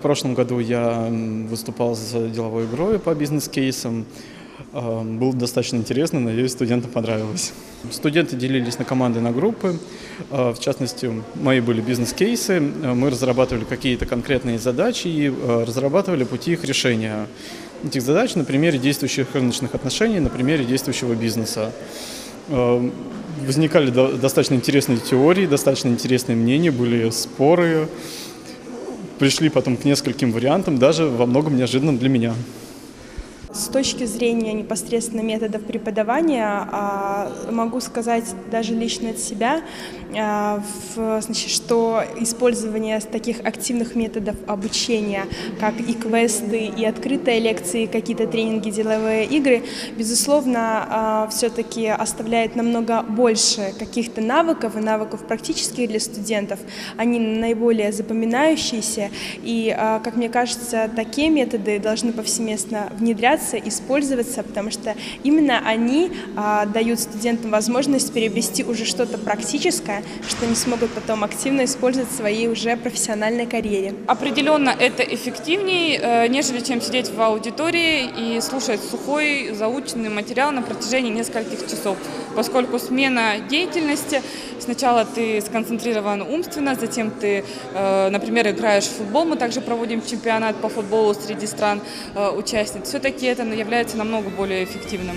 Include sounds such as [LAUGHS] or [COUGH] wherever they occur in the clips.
В прошлом году я выступал с деловой игрой по бизнес-кейсам. А, Было достаточно интересно, надеюсь, студентам понравилось. Студенты делились на команды, на группы. А, В частности, мои были бизнес-кейсы. А, Мы разрабатывали какие-то конкретные задачи и разрабатывали пути их решения этих задач на примере действующих рыночных отношений, на примере действующего бизнеса. Э, Возникали до- достаточно интересные теории, достаточно интересные мнения, были споры. Пришли потом к нескольким вариантам, даже во многом неожиданным для меня. С точки зрения непосредственно методов преподавания, а, могу сказать даже лично от себя, а, значит, что использование таких активных методов обучения, как и квесты, и открытые лекции, какие-то тренинги, деловые игры, безусловно, все-таки оставляет намного больше каких-то навыков и навыков практических для студентов. Они наиболее запоминающиеся, и, а, как мне кажется, такие методы должны повсеместно внедряться, использоваться, потому что именно они а, дают студентам возможность приобрести уже что-то практическое, что они смогут потом активно использовать в своей уже профессиональной карьере. Определенно это эффективнее, э, нежели чем сидеть в аудитории и слушать сухой заученный материал на протяжении нескольких часов, поскольку смена деятельности, сначала ты сконцентрирован умственно, затем ты, э, например, играешь в футбол, мы также проводим чемпионат по футболу среди стран э, участниц, все-таки это является намного более эффективным.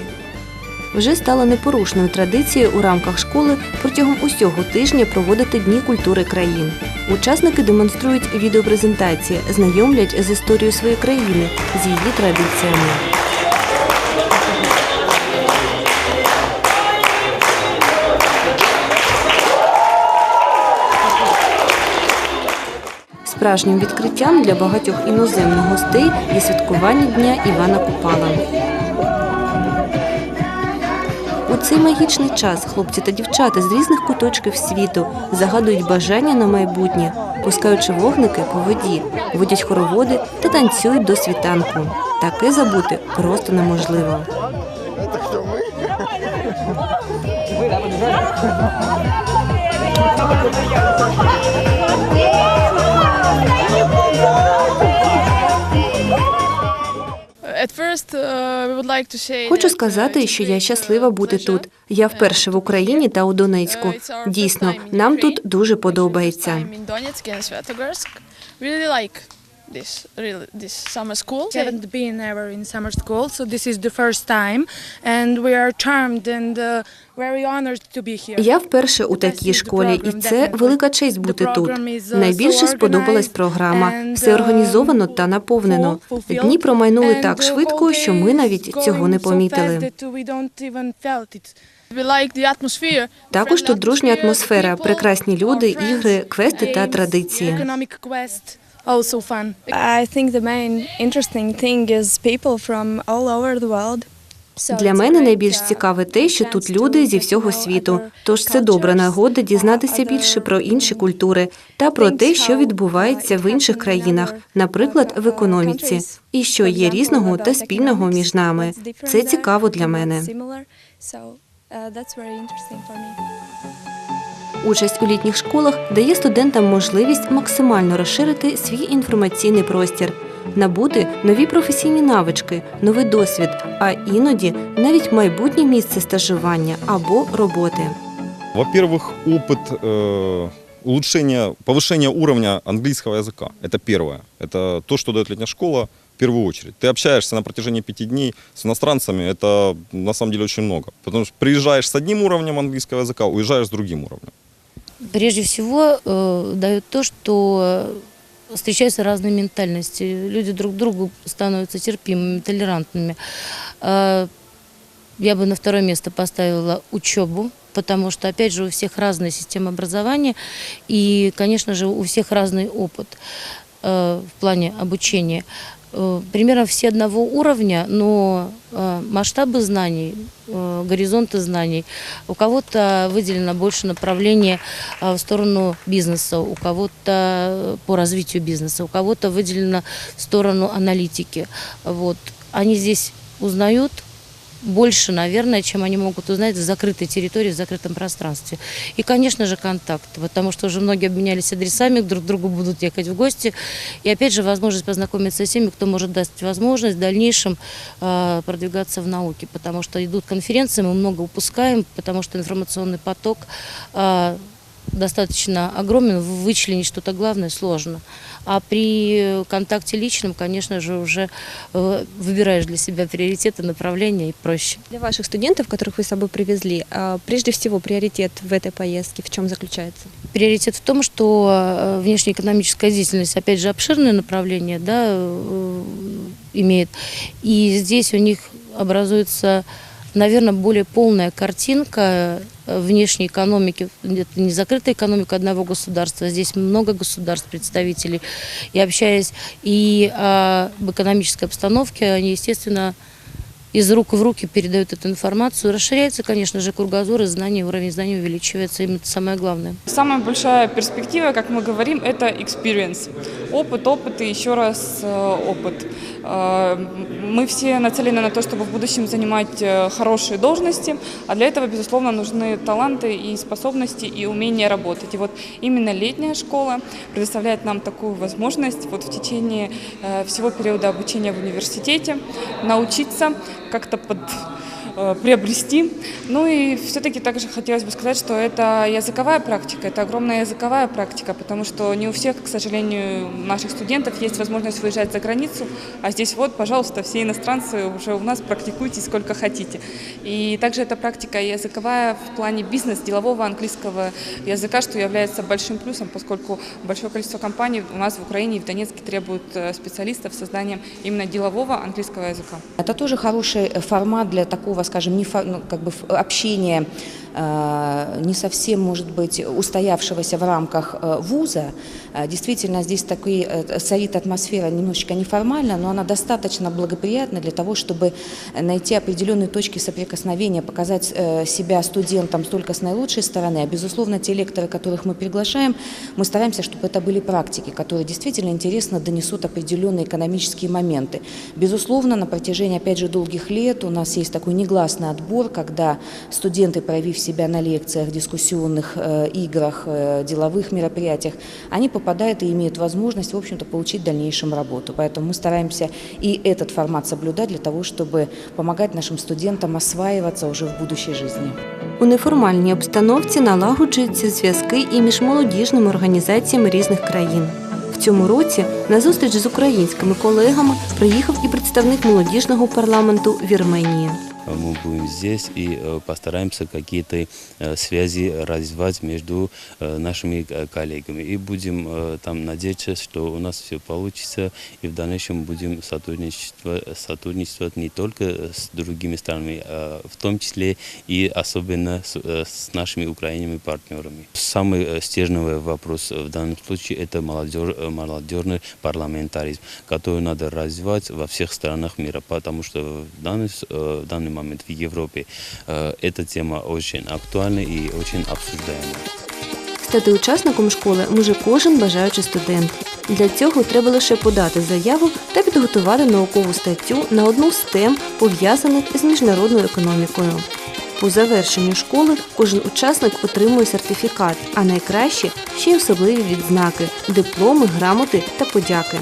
Вже стало непорушною традицією у рамках школи протягом усього тижня проводити дні культури країн. Учасники демонструють відеопрезентації, знайомлять з історією своєї країни, з її традиціями. Справжнім відкриттям для багатьох іноземних гостей є святкування Дня Івана Купала. У цей магічний час хлопці та дівчата з різних куточків світу загадують бажання на майбутнє, пускаючи вогники по воді, водять хороводи та танцюють до світанку. Таке забути просто неможливо. [LAUGHS] Хочу сказати, що я щаслива бути тут. Я вперше в Україні та у Донецьку. Дійсно, нам тут дуже подобається. This really this summer school. We haven't been ever in summer school, so this is the first time, and we are charmed and uh, very honored to be here. Я вперше у такій школі, і це велика честь бути тут. Найбільше сподобалась програма. Все організовано та наповнено. Дні промайнули так швидко, що ми навіть цього не помітили. Також тут дружня атмосфера, прекрасні люди, ігри, квести та традиції. Also fun. I think the main interesting thing is people from all over the world. Для мене найбільш цікаве те, що тут люди зі всього світу. Тож це добра нагода дізнатися більше про інші культури та про те, що відбувається в інших країнах, наприклад, в економіці, і що є різного та спільного між нами. Це цікаво для мене. Участь у літніх школах дає студентам можливість максимально розширити свій інформаційний простір, набути нові професійні навички, новий досвід, а іноді навіть майбутнє місце стажування або роботи. Во-первых, опыт э, улучшения, повышения уровня английского языка. Это первое. Это то, что дает летняя школа в первую очередь. Ты общаешься на протяжении пяти дней с иностранцами, это на самом деле очень много. Потому что приезжаешь с одним уровнем английского языка, уезжаешь с другим уровнем. Прежде всего э, дает то, что встречаются разные ментальности. Люди друг к другу становятся терпимыми, толерантными. Э, я бы на второе место поставила учебу, потому что, опять же, у всех разная система образования, и, конечно же, у всех разный опыт э, в плане обучения. Э, Примерно все одного уровня, но э, масштабы знаний, э, горизонты знаний. У кого-то выделено больше направление в сторону бизнеса, у кого-то по развитию бизнеса, у кого-то выделено в сторону аналитики. Вот. Они здесь узнают больше, наверное, чем они могут узнать в закрытой территории, в закрытом пространстве. И, конечно же, контакт, потому что уже многие обменялись адресами, друг к другу будут ехать в гости. И, опять же, возможность познакомиться с теми, кто может дать возможность в дальнейшем э, продвигаться в науке, потому что идут конференции, мы много упускаем, потому что информационный поток э, достаточно огромен, вычленить что-то главное сложно. А при контакте личном, конечно же, уже э, выбираешь для себя приоритеты, направления и проще. Для ваших студентов, которых вы с собой привезли, а, прежде всего приоритет в этой поездке в чем заключается? Приоритет в том, что э, внешнеэкономическая деятельность, опять же, обширное направление да, э, имеет. И здесь у них образуется наверное, более полная картинка внешней экономики. Это не закрытая экономика одного государства, здесь много государств, представителей. И общаясь и об экономической обстановке, они, естественно, из рук в руки передают эту информацию. Расширяется, конечно же, кругозор и знания, уровень знаний увеличивается. Именно это самое главное. Самая большая перспектива, как мы говорим, это experience. Опыт, опыт и еще раз э, опыт. Э, мы все нацелены на то, чтобы в будущем занимать э, хорошие должности, а для этого, безусловно, нужны таланты и способности и умение работать. И вот именно летняя школа предоставляет нам такую возможность вот в течение всего периода обучения в университете научиться как-то под приобрести. Ну и все-таки также хотелось бы сказать, что это языковая практика, это огромная языковая практика, потому что не у всех, к сожалению, наших студентов есть возможность выезжать за границу, а здесь вот, пожалуйста, все иностранцы уже у нас практикуйте сколько хотите. И также эта практика языковая в плане бизнес, делового английского языка, что является большим плюсом, поскольку большое количество компаний у нас в Украине и в Донецке требуют э, специалистов с созданием именно делового английского языка. Это тоже хороший э, формат для такого скажем, не, ну, как бы общения Э, не совсем, может быть, устоявшегося в рамках э, вуза. Э, действительно, здесь такой царит атмосфера немножечко неформальная, но она достаточно благоприятна для того, чтобы найти определенные точки соприкосновения, показать себя студентам только с наилучшей стороны. А, безусловно, те лекторы, которых мы приглашаем, мы стараемся, чтобы это были практики, которые действительно интересно донесут определенные экономические моменты. Безусловно, на протяжении, опять же, долгих лет у нас есть такой негласный отбор, когда студенты, проявив себя на лекциях, дискуссионных э, играх, э, деловых мероприятиях, они попадают и имеют возможность, в общем-то, получить в дальнейшем работу. Поэтому мы стараемся и этот формат соблюдать для того, чтобы помогать нашим студентам осваиваться уже в будущей жизни. У неформальній обстановці налагоджуються зв'язки і між молодіжними організаціями різних країн. В цьому році на зустріч з українськими колегами приїхав і представник молодіжного парламенту Вірменії. мы будем здесь и э, постараемся какие-то э, связи развивать между э, нашими коллегами. И будем там надеяться, что у нас все получится, и в дальнейшем будем сотрудничать, сотрудничать не только с другими странами, а в том числе и особенно с, с нашими украинскими партнерами. Самый стержневый вопрос в данном случае это молодежь, молодежный парламентаризм, который надо развивать во всех странах мира, потому что в данный, в данный момент в Европе. Э, эта тема очень актуальна и очень обсуждаема. Стати учасником школи може кожен бажаючий студент. Для цього треба лише подати заяву та підготувати наукову статтю на одну з тем, пов'язаних з міжнародною економікою. По завершенню школи кожен учасник отримує сертифікат, а найкраще ще й особливі відзнаки, дипломи, грамоти та подяки.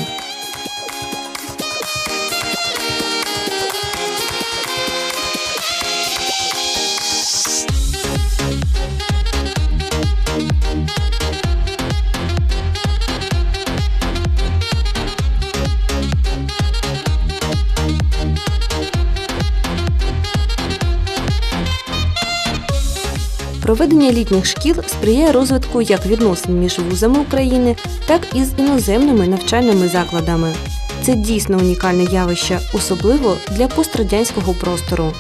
Проведення літніх шкіл сприяє розвитку як відносин між вузами України, так і з іноземними навчальними закладами. Це дійсно унікальне явище, особливо для пострадянського простору.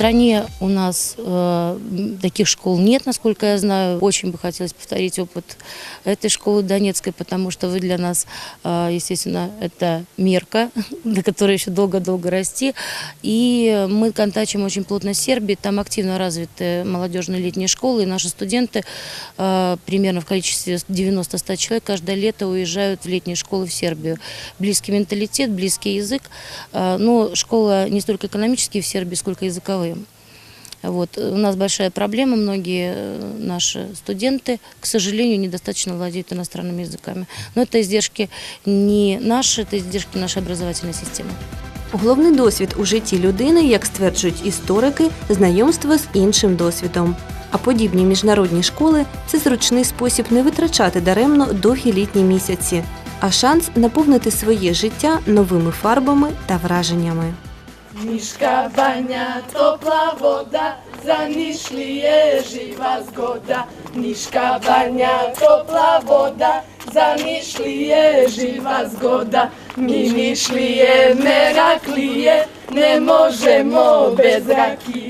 Стране у нас э, таких школ нет, насколько я знаю. Очень бы хотелось повторить опыт этой школы Донецкой, потому что вы для нас, э, естественно, это мерка, [LAUGHS] до которой еще долго-долго расти. И мы контачим очень плотно с Сербией. Там активно развиты молодежные летние школы. И наши студенты э, примерно в количестве 90-100 человек каждое лето уезжают в летние школы в Сербию. Близкий менталитет, близкий язык. Э, Но школа не столько экономические в Сербии, сколько языковые. Вот. У нас большая проблема, многие э, наши студенты, к сожалению, недостаточно владеют иностранными языками. Но это издержки не наши, это издержки нашей образовательной системы. Головний досвід у житті людини, як стверджують історики, знайомство з іншим досвідом. А подібні міжнародні школи це зручний спосіб не витрачати даремно довгі літні місяці, а шанс наповнити своє життя новими фарбами та враженнями. Niška banja, topla voda, za Nišlije živa zgoda. Niška banja, topla voda, za Nišlije živa zgoda. Mi Nišlije meraklije, ne možemo bez rakije.